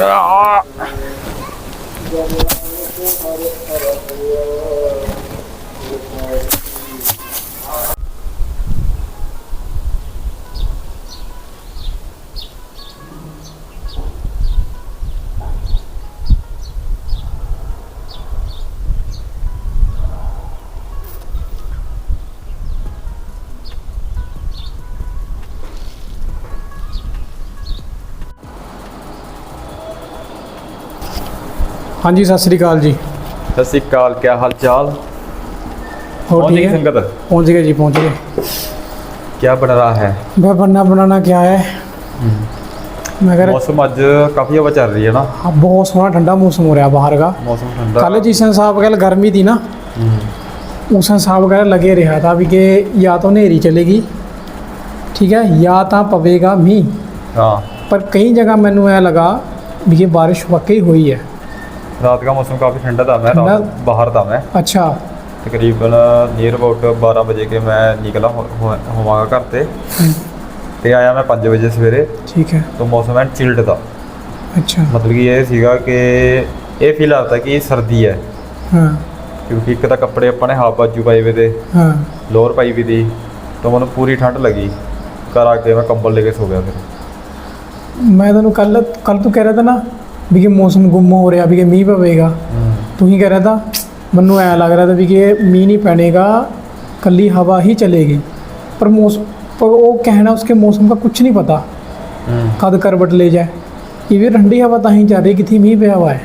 ਆ ਹਾਂਜੀ ਸਤਿ ਸ੍ਰੀ ਅਕਾਲ ਜੀ ਸਤਿ ਸ਼੍ਰੀ ਅਕਾਲ ਕੀ ਹਾਲ ਚਾਲ ਹੋਰ ਪਹੁੰਚ ठीक गई है संगत पहुंच गए जी पहुंच गए क्या बन रहा है वह बनना बनाना क्या है मैं कह रहा मौसम ਅੱਜ ਕਾਫੀ ਹਵਾ ਚੱਲ ਰਹੀ ਹੈ ਨਾ हाँ, बहुत सोना ठंडा मौसम हो रहा है बाहर का ਮੌਸਮ ਠੰਡਾ कल जिसन साहब कल गर्मी थी ना उसन साहब कल लगे रहा था भी कि या तो नेरी चलेगी ठीक है या तो पवेगा मीह ਹਾਂ पर कई जगह मैनू ऐ लगा भी ये बारिश वाकई हुई है ਰਾਤ ਦਾ ਮੌਸਮ ਕਾਫੀ ਠੰਡਾ था मैं रात ठंडा? बाहर था मैं अच्छा ਤਕਰੀਬਨ ਨੀਅਰ ਅਬਾਊਟ 12 ਵਜੇ ਕੇ ਮੈਂ ਨਿਕਲਾ ਹੋ- ਹੋ- ਹੋਵਾਂਗਾ ਘਰ ਤੇ ਤੇ ਆਇਆ ਮੈਂ 5 ਵਜੇ ਸਵੇਰੇ ठीक है ਤਾਂ ਮੌਸਮ ਐਨ ਚਿਲਡ ਦਾ अच्छा ਮਤਲਬ ਕਿ ਇਹ ਸੀਗਾ ਕਿ ਇਹ ਫੀਲ ਆਉਂਦਾ ਕਿ ਸਰਦੀ ਹੈ हाँ ਕਿਉਂਕਿ ਇੱਕ ਤਾਂ ਕੱਪੜੇ ਆਪਾਂ ਨੇ ਹਾਫ ਬਾਜੂ ਪਾਏ ਵੇ ਤੇ हाँ ਲੋਅਰ ਪਾਈ ਵੀ ਦੀ ਤਾਂ ਮੈਨੂੰ ਪੂਰੀ ਠੰਡ ਲੱਗੀ ਘਰ ਆ ਕੇ ਮੈਂ ਕੰਬਲ ਲੈ ਕੇ ਸੋ ਗਿਆ ਫਿਰ मैं तेन कल कल तू कह रहा था ना भी कि मौसम गुम हो रहा भी कि मीह पवेगा तू ही कह रहा था मनु ऐ लग रहा था भी कि मीह नहीं पैनेगा कली हवा ही चलेगी पर मौसम पर वो कहना उसके मौसम का कुछ नहीं पता कद करवट ले जाए ये भी ठंडी हवा ਤਾਂ ਹੀ ਚੱਲ ਰਹੀ ਕਿਥੇ ਮੀਂਹ ਪਿਆ ਹੋਇਆ ਹੈ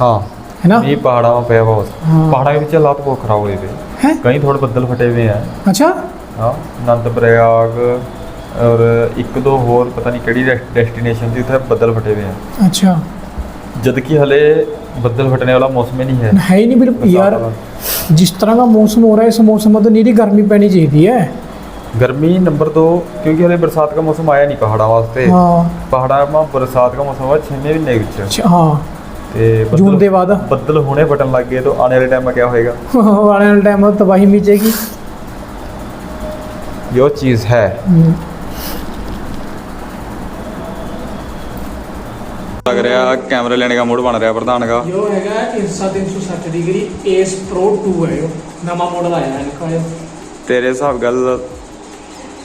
ਹਾਂ है ना ਇਹ ਪਹਾੜਾਂ में ਪਿਆ ਬਹੁਤ ਹਾਂ। ਪਹਾੜਾਂ ਦੇ ਵਿੱਚ ਹਾਲਾਤ ਬਹੁਤ ਖਰਾਬ ਹੋਏ ਵੇ है ਕਈ ਥੋੜੇ ਬੱਦਲ ਫਟੇ ਹੋਏ ਆ अच्छा ਹਾਂ ਆਨੰਦ ਪ੍ਰਯਾਗ ਔਰ ਇੱਕ ਦੋ ਹੋਰ ਪਤਾ ਨਹੀਂ ਕਿਹੜੀ ਡੈਸਟੀਨੇਸ਼ਨ ਸੀ ਉੱਥੇ ਬੱਦਲ ਫਟੇ ਹੋਏ ਆ अच्छा ਜਦ ਕਿ ਹਲੇ ਬੱਦਲ ਫਟਣੇ ਵਾਲਾ ਮੌਸਮ ਹੀ ਨਹੀਂ ਹੈ है ही नहीं बिल्कुल बरसात यार वाला। जिस तरह का मौसम हो रहा है इस मौसम में तो नीरी गर्मी पैनी चाहिए है गर्मी नंबर दो क्योंकि हले बरसात का मौसम आया नहीं पहाड़ा वास्ते हाँ ਪਹਾੜਾਂ 'ਮਾ ਬਰਸਾਤ ਦਾ ਮੌਸਮ ਹੈ 6 ਮਹੀਨੇ ਵਿੱਚ अच्छा हाँ ਤੇ जून के बाद ਬੱਦਲ ਹੁਣੇ ਫਟਣ ਲੱਗ ਗਏ ਤਾਂ ਆਉਣ ਵਾਲੇ ਟਾਈਮ 'ਮਾ ਕੀ ਹੋਏਗਾ आने वाले टाइम में तबाही मचेगी ਜੋ ਚੀਜ਼ ਹੈ ਲੱਗ ਰਿਹਾ ਕੈਮਰਾ ਲੈਣੇ ਦਾ ਮੋੜ ਬਣ ਰਿਹਾ ਪ੍ਰਧਾਨ ਦਾ। ਯੋ ਹੈਗਾ 360 360 ਡਿਗਰੀ AS Pro 2 ਹੈ ਇਹ ਨਵਾਂ ਮਾਡਲ ਆਇਆ ਹੈ ਨਿਕਾਲਿਓ ਤੇਰੇ ਹਿਸਾਬ ਗੱਲ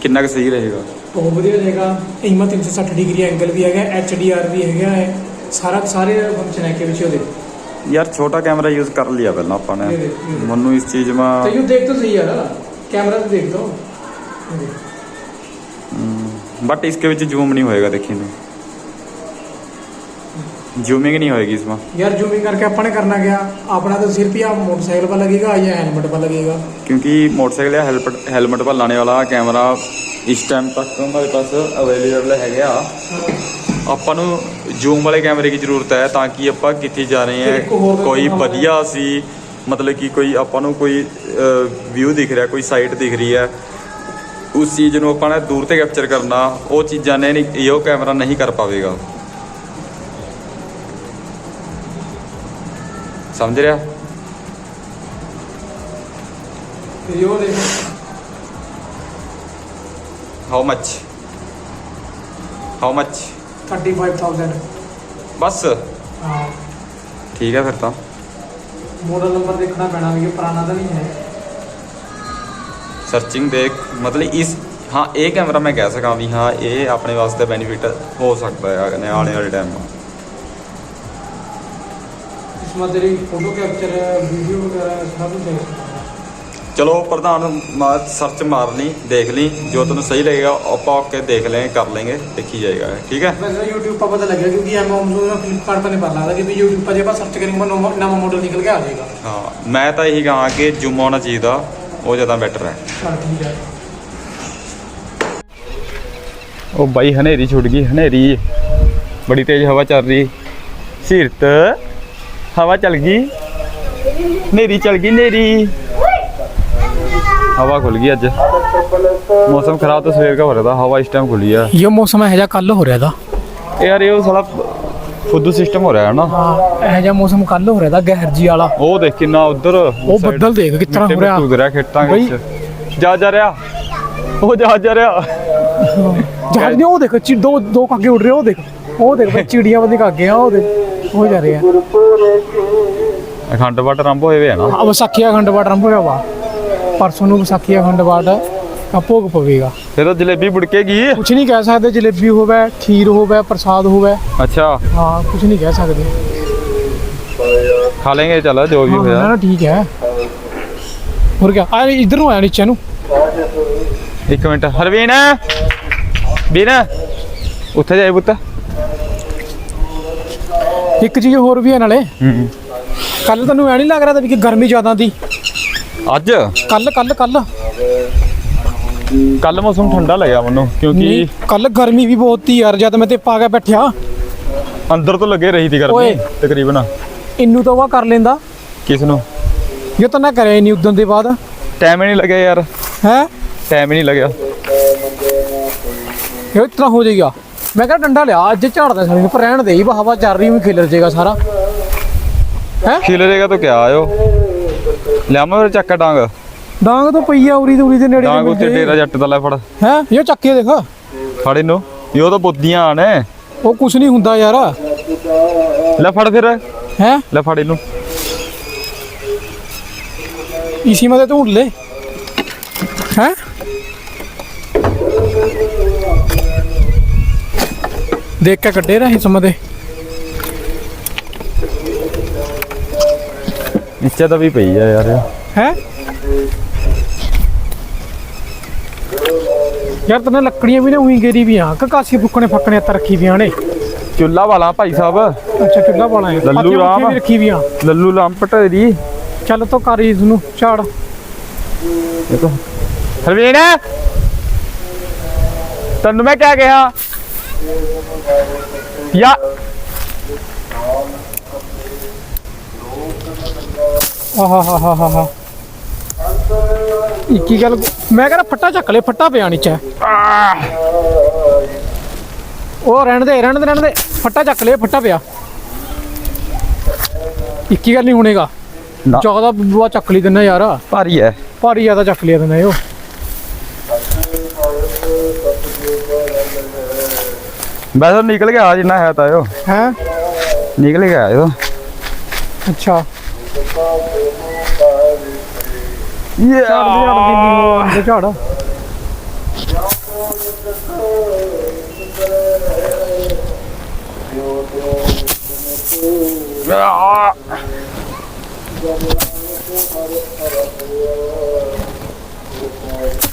ਕਿੰਨਾ ਕੁ ਸਹੀ ਰਹੇਗਾ? ਬਹੁਤ ਵਧੀਆ ਰਹੇਗਾ। ਇਮਾ 360 ਡਿਗਰੀ ਐਂਗਲ ਵੀ ਹੈਗਾ HDR ਵੀ ਹੈਗਾ ਹੈ। ਸਾਰਾ ਸਾਰੇ ਫੰਕਸ਼ਨ ਹੈ ਕੇ ਵਿੱਚ ਉਹਦੇ। ਯਾਰ ਛੋਟਾ ਕੈਮਰਾ ਯੂਜ਼ ਕਰ ਲਿਆ ਪਹਿਲਾਂ ਆਪਾਂ ਨੇ। ਮੈਨੂੰ ਇਸ ਚੀਜ਼ ਮਾ ਤੇ ਯੂ ਦੇਖ ਤਾਂ ਸਹੀ ਯਾਰ। ਕੈਮਰਾ ਤਾਂ ਦੇਖ ਲਓ। ਬਟ ਇਸਕੇ ਵਿੱਚ ਜ਼ੂਮ ਨਹੀਂ ਹੋਏਗਾ ਦੇਖੀ ਨੂੰ। ਜ਼ੂਮਿੰਗ ਨਹੀਂ ਹੋਏਗੀ ਇਸ ਵਿੱਚ ਯਾਰ ਜ਼ੂਮਿੰਗ ਕਰਕੇ ਆਪਾਂ ਨੇ ਕਰਨਾ ਗਿਆ ਆਪਣਾ ਤਾਂ ਸਿਰਫ ਹੀ ਆ ਮੋਟਰਸਾਈਕਲ ਪਾ ਲੱਗੇਗਾ ਜਾਂ ਹੈਲਮਟ ਪਾ ਲੱਗੇਗਾ? ਕਿਉਂਕਿ ਮੋਟਰਸਾਈਕਲ ਜਾਂ ਹੈਲਮਟ ਹੈਲਮਟ ਪਾ ਲਾਣੇ ਵਾਲਾ ਕੈਮਰਾ ਇਸ ਟਾਈਮ ਤੱਕ ਹਮਾਰੇ ਪਾਸ ਅਵੇਲੇਬਲ ਹੈਗਾ ਆਪਾਂ ਨੂੰ ਜ਼ੂਮ ਵਾਲੇ ਕੈਮਰੇ ਦੀ ਜ਼ਰੂਰਤ ਹੈ ਤਾਂ ਕਿ ਆਪਾਂ ਕਿੱਥੇ ਜਾ ਰਹੇ ਹਾਂ ਕੋਈ ਵਧੀਆ ਸੀ ਮਤਲਬ ਕਿ ਕੋਈ ਆਪਾਂ ਨੂੰ ਕੋਈ ਵਿਊ ਦਿਖ ਰਿਹਾ ਕੋਈ ਸਾਈਟ ਦਿਖ ਰਹੀ ਹੈ। ਉਸ ਚੀਜ਼ ਨੂੰ ਆਪਾਂ ਨੇ ਦੂਰ ਤੇ ਕੈਪਚਰ ਕਰਨਾ ਉਹ ਚੀਜ਼ਾਂ ਨੇ ਇਹੋ ਕੈਮਰਾ ਨਹੀਂ ਕਰ ਪਾਵੇਗਾ। ਸਮਝ ਰਿਹਾ ਹਾਊ ਮੱਚ ਹਾਊ ਮੱਚ 35000 ਬਸ ਹਾਂ ਠੀਕ ਹੈ ਫਿਰ ਤਾਂ ਮਾਡਲ ਨੰਬਰ ਦੇਖਣਾ ਪੈਣਾ ਵੀ ਇਹ ਪੁਰਾਣਾ ਤਾਂ ਨਹੀਂ ਹੈ ਸਰਚਿੰਗ ਦੇਖ ਮਤਲਬ ਇਸ ਹਾਂ ਇਹ ਕੈਮਰਾ ਮੈਂ ਕਹਿ ਸਕਾਂ ਵੀ ਹਾਂ ਇਹ ਆਪਣੇ ਵਾਸਤੇ ਬੈਨੀਫਿਟ ਹੋ ਸਕਦਾ ਹੈ ਆਉਣ ਵਾਲੇ ਟਾਈਮ 'ਚ इसमें तेरी फोटो कैप्चर है वीडियो वगैरह सब कुछ है ਚਲੋ ਪ੍ਰਧਾਨ ਮਾਰ ਸਰਚ ਮਾਰ ਲਈ ਦੇਖ ਲਈ ਜੋ ਤੈਨੂੰ ਸਹੀ ਲੱਗੇਗਾ ਆਪਾਂ ਓਕੇ ਦੇਖ ਲੈ ਕਰ लेंगे देखी जाएगा ठीक है वैसे यूट्यूब पर पता लग गया क्योंकि अमेजोन फ्लिपकार्ट पर नहीं पता लगा कि भी यूट्यूब पर जब सर्च करेंगे नवा नवा मॉडल निकल के आ जाएगा ਹਾਂ ਮੈਂ ਤਾਂ ਇਹੀ ਕਹਾਂ ਕਿ ਜ਼ੂਮ ਹੋਣਾ ਚਾਹੀਦਾ ਉਹ ਜ਼ਿਆਦਾ ਬੈਟਰ ਹੈ चल ठीक है ਉਹ ਬਾਈ ਹਨੇਰੀ ਛੁੱਟ ਗਈ ਹਨੇਰੀ ਬੜੀ ਤੇਜ਼ ਹਵਾ ਚੱਲ ਰਹੀ ਸਿਰਤ ਹਵਾ ਚੱਲ ਗਈ ਹਨੇਰੀ ਚੱਲ ਗਈ ਹਨੇਰੀ ਹਵਾ ਖੁੱਲ ਗਈ ਅੱਜ ਮੌਸਮ ਖਰਾਬ ਤਾਂ ਸਵੇਰ ਦਾ ਹੋ ਰਿਹਾ था ਹਵਾ ਇਸ ਟਾਈਮ ਖੁੱਲੀ ਆ ये मौसम है कल हो रहा था ਇਹ ਯਾਰ ਇਹ ਸਾਲਾ ਫੁੱਦੂ ਸਿਸਟਮ ਹੋ ਰਿਹਾ ਹੈ ਨਾ हाँ यह मौसम कल हो रहा था गहर जी वाला ਉਹ ਦੇਖ ਕਿੰਨਾ ਉਧਰ ਉਹ ਬੱਦਲ ਦੇਖ ਕਿਸ ਤਰ੍ਹਾਂ ਹੋ ਰਿਹਾ। ਤੁਦ ਰਿਹਾ ਖੇਤਾਂ ਬਈ। ਵਿੱਚ ਜਾ ਜਾ ਰਿਹਾ ਉਹ ਜਾ ਜਾ ਰਿਹਾ ਜਹਾਜ਼ ਨੇ ਉਹ ਦੇਖ ਚੀ ਦੋ ਦੋ ਕਾਗੇ ਉੱਡ ਰਹੇ ਉਹ ਦੇਖ ਉਹ ਦੇਖ ਬਈ ਚਿੜੀਆਂ ਬੰਦੀ ਕਾਗੇ ਆ ਉਹ ਦੇਖ ਉਹ ਜਾ ਰਹੇ ਆ ਅਖੰਡ ਪਾਠ ਆਰੰਭ ਹੋਏ ਵੇ ਆ ਨਾ? ਆ ਵਿਸਾਖੀ ਅਖੰਡ ਪਾਠ ਆਰੰਭ ਹੋਇਆ ਵਾ। ਪਰਸੋਂ ਨੂੰ ਵਿਸਾਖੀ ਅਖੰਡ ਪਾਠ ਆ ਭੋਗ ਪਵੇਗਾ। ਫਿਰ ਤਾਂ ਜਲੇਬੀ ਬੁੜਕੇਗੀ ਕੁਝ ਨਹੀਂ ਕਹਿ ਸਕਦੇ ਜਲੇਬੀ ਹੋਵੇ ਖੀਰ ਹੋਵੇ ਪ੍ਰਸਾਦ ਹੋਵੇ। ਅੱਛਾ। ਹਾਂ ਕੁਝ ਨਹੀਂ ਕਹਿ ਸਕਦੇ। ਖਾ ਲੇਂਗੇ ਚੱਲ ਜੋ ਵੀ ਹਾਂ ਹੋਇਆ। ਨਾ ਠੀਕ ਹੈ। ਹੋਰ ਕੀ ਆ ਇਧਰ ਨੂੰ ਆਇਆ ਨੀਚੇ ਨੂੰ। ਇੱਕ ਮਿੰਟ। ਹਰਵੀਨ ਵੀਰ ਉੱਥੇ ਜਾਏ ਪੁੱਤ। ਇੱਕ ਚੀਜ਼ ਹੋਰ ਵੀ ਹੈ ਨਾਲੇ। ਹੂੰ। ਕੱਲ ਤੈਨੂੰ ਐ ਨਹੀਂ ਲੱਗ ਰਿਹਾ ਤਾਂ ਵੀ ਕਿ ਗਰਮੀ ਜ਼ਿਆਦਾ ਦੀ। ਅੱਜ? ਕੱਲ ਕੱਲ ਕੱਲ ਕੱਲ ਮੌਸਮ ਠੰਡਾ ਲੱਗਿਆ ਮੈਨੂੰ ਕਿਉਂਕਿ ਕੱਲ ਗਰਮੀ ਵੀ ਬਹੁਤ ਹੀ ਯਾਰ ਜਦ ਮੈਂ ਤੇ ਪਾ ਕੇ ਬੈਠਿਆ। ਅੰਦਰ ਤੋਂ ਲੱਗੇ ਰਹੀ ਸੀ ਗਰਮੀ। ਤਕਰੀਬਨ। ਇੰਨੂ ਤਾਂ ਵਾ ਕਰ ਲੈਂਦਾ। ਕਿਸ ਨੂੰ? ਇਹ ਤਾਂ ਨਾ ਕਰਿਆ ਨਹੀਂ ਉਦੋਂ ਦੇ ਬਾਅਦ। ਟਾਈਮ ਹੀ ਨਹੀਂ ਲੱਗਿਆ ਯਾਰ। ਹੈ? ਟਾਈਮ ਹੀ ਨਹੀਂ ਲੱਗਿਆ। ਇਹ ਇਤਨਾ ਹੋ ਜਾਏਗਾ। ਮੈਂ ਕਿਹਾ ਡੰਡਾ ਲਿਆ ਅੱਜ ਝਾੜਦਾ ਸਾਰੀ ਪਰ ਰਹਿਣ ਦੇ ਹੀ ਹਵਾ ਚੱਲ ਰਹੀ ਵੀ ਖਿਲਰ ਜਾਏਗਾ ਸਾਰਾ। ਹੈ? ਖਿਲਰੇਗਾ ਤਾਂ ਕਿਆ ਆਇਓ? ਲਿਆਵਾਂ ਫਿਰ ਚੱਕਾ ਡਾਂਗ। ਡਾਂਗ ਤਾਂ ਪਈ ਆ ਉਰੀ ਦੇ ਉਰੀ ਦੇ ਨੇੜੇ ਡਾਂਗ ਉੱਤੇ ਡੇਰਾ ਜੱਟ ਦਾ ਲੈ ਫੜ। ਹੈ? ਇਹ ਚੱਕੇ ਦੇਖ। ਫੜ ਇਹਨੂੰ। ਇਹ ਤਾਂ ਬੁੱਧੀਆਂ ਆਣ ਉਹ ਕੁਝ ਨਹੀਂ ਹੁੰਦਾ ਯਾਰ। ਲੈ ਫੜ ਫਿਰ। ਹੈ? ਲੈ ਫੜ ਇਹਨੂੰ। ਇਸੀ ਮਦੇ ਢੂੰਡ ਲੈ। ਹੈ? ਦੇਖ ਕੇ ਕੱਢੇ ਰਹੇ ਸਮਦੇ ਨੀਚੇ ਤਾਂ ਵੀ ਪਈ ਆ ਯਾਰ। ਹੈ? ਯਾਰ ਤਨੇ ਲੱਕੜੀਆਂ ਵੀ ਨੇ ਉਹੀ ਗੇਰੀ ਵੀ ਆ। ਕਕਾਸੀ ਫੁੱਕਣੇ ਫੱਕਣੇ ਤਾਂ ਰੱਖੀ ਵੀਆਂ ਨੇ। ਚੁੱਲਾ ਵਾਲਾ ਭਾਈ ਸਾਹਿਬ। ਅੱਛਾ ਚੁੱਲਾ ਵਾਲਾ ਹੈ। ਲੱਲੂ ਰਾਮ। ਵੀ ਰੱਖੀ ਵੀਆਂ ਲੱਲੂ ਲੰਪਟ ਦੀ ਚੱਲ ਤੋ ਕਰ ਇਸ ਨੂੰ ਇਹ ਤਾਂ ਹਰਵੀਨ! ਤੈਨੂੰ ਮੈਂ ਕਿਆ ਕਿਹਾ? ਯਾ ਆਹਾ ਹਾ ਹਾ ਹਾ ਹਾ ਇੱਕੀ ਗੱਲ ਮੈਂ ਕਹਿੰਦਾ ਫੱਟਾ ਚੱਕ ਲੈ ਫੱਟਾ ਪਿਆ ਨੀਚੇ। ਉਹ ਰਹਿਣ ਦੇ ਰਹਿਣ ਦੇ ਰਹਿਣ ਦੇ। ਫੱਟਾ ਚੱਕ ਲੈ ਫੱਟਾ ਪਿਆ। ਇੱਕੀ ਗੱਲ ਨਹੀਂ ਹੋਣੇਗਾ। ਨਾ। ਬੁਆ ਚੱਕ ਲਈ ਦਿੰਨਾ ਯਾਰ। ਭਾਰੀ ਹੈ। ਭਾਰੀ ਜ਼ਿਆਦਾ ਚੱਕ ਲਿਆ ਦਿੰਦਾ ਇਹ ਵੈਸੇ ਨਿਕਲ ਗਿਆ ਜਿੰਨਾ ਹੈ ਤਾਂ ਉਹ। ਹੈ? ਨਿਕਲ ਗਿਆ ਇਹ ਅੱਛਾ। Du klarer det. Ja. Yeah.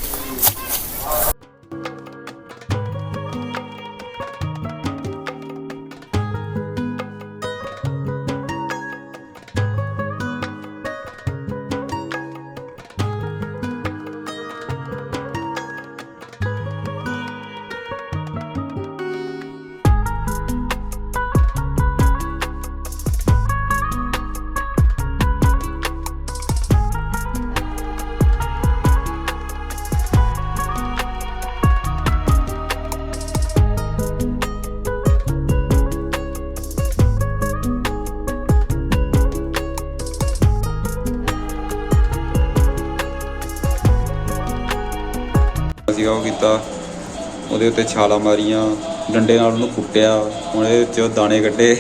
ਸੀਗਾ ਉਹ ਕੀਤਾ। ਉਹਦੇ ਉੱਤੇ ਛਾਲਾਂ ਮਾਰੀਆਂ, ਡੰਡੇ ਨਾਲ ਉਹਨੂੰ ਕੁੱਟਿਆ। ਹੁਣ ਇਹਦੇ ਵਿੱਚੋਂ ਦਾਣੇ ਕੱਢੇ।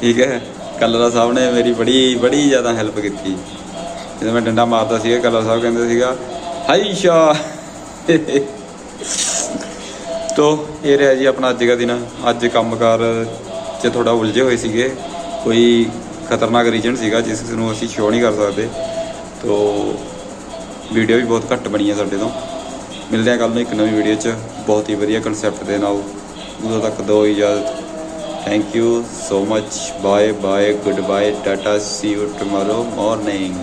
ਠੀਕ ਹੈ। ਕਲਰਾ ਸਾਹਿਬ ਨੇ ਮੇਰੀ ਬੜੀ ਬੜੀ ਜ਼ਿਆਦਾ ਹੈਲਪ ਕੀਤੀ। ਜਦੋਂ ਮੈਂ ਡੰਡਾ ਮਾਰਦਾ ਸੀਗਾ, ਕਲਰਾ ਸਾਹਿਬ ਕਹਿੰਦੇ ਸੀਗਾ, ਹਾਈ ਸ਼ਾ! ਤੋ ਇਹ ਰਿਹਾ ਜੀ ਆਪਣਾ ਅੱਜ ਦਾ ਦਿਨ। ਅੱਜ ਕੰਮਕਾਰ 'ਚ ਥੋੜਾ ਉਲਝੇ ਹੋਏ ਸੀਗੇ। ਕੋਈ ਖਤਰਨਾਕ ਰੀਜਨ ਸੀਗਾ ਜਿਸ ਨੂੰ ਅਸੀਂ ਸ਼ੋਅ ਨਹੀਂ ਕਰ ਸਕਦੇ। ਤੋ ਵੀਡੀਓ ਵੀ ਬਹੁਤ ਘੱਟ ਬਣੀ ਹੈ ਸਾਡੇ ਤੋਂ। ਮਿਲਦੇ ਹਾਂ ਕੱਲ ਨੂੰ ਇੱਕ ਨਵੀਂ ਵੀਡੀਓ 'ਚ। ਬਹੁਤ ਹੀ ਵਧੀਆ ਕਨਸੈਪਟ ਦੇ ਨਾਲ। ਉਦੋਂ ਤੱਕ ਦੋ ਇਜਾਜ਼ਤ। Thank you so much bye bye good bye tata see you tomorrow morning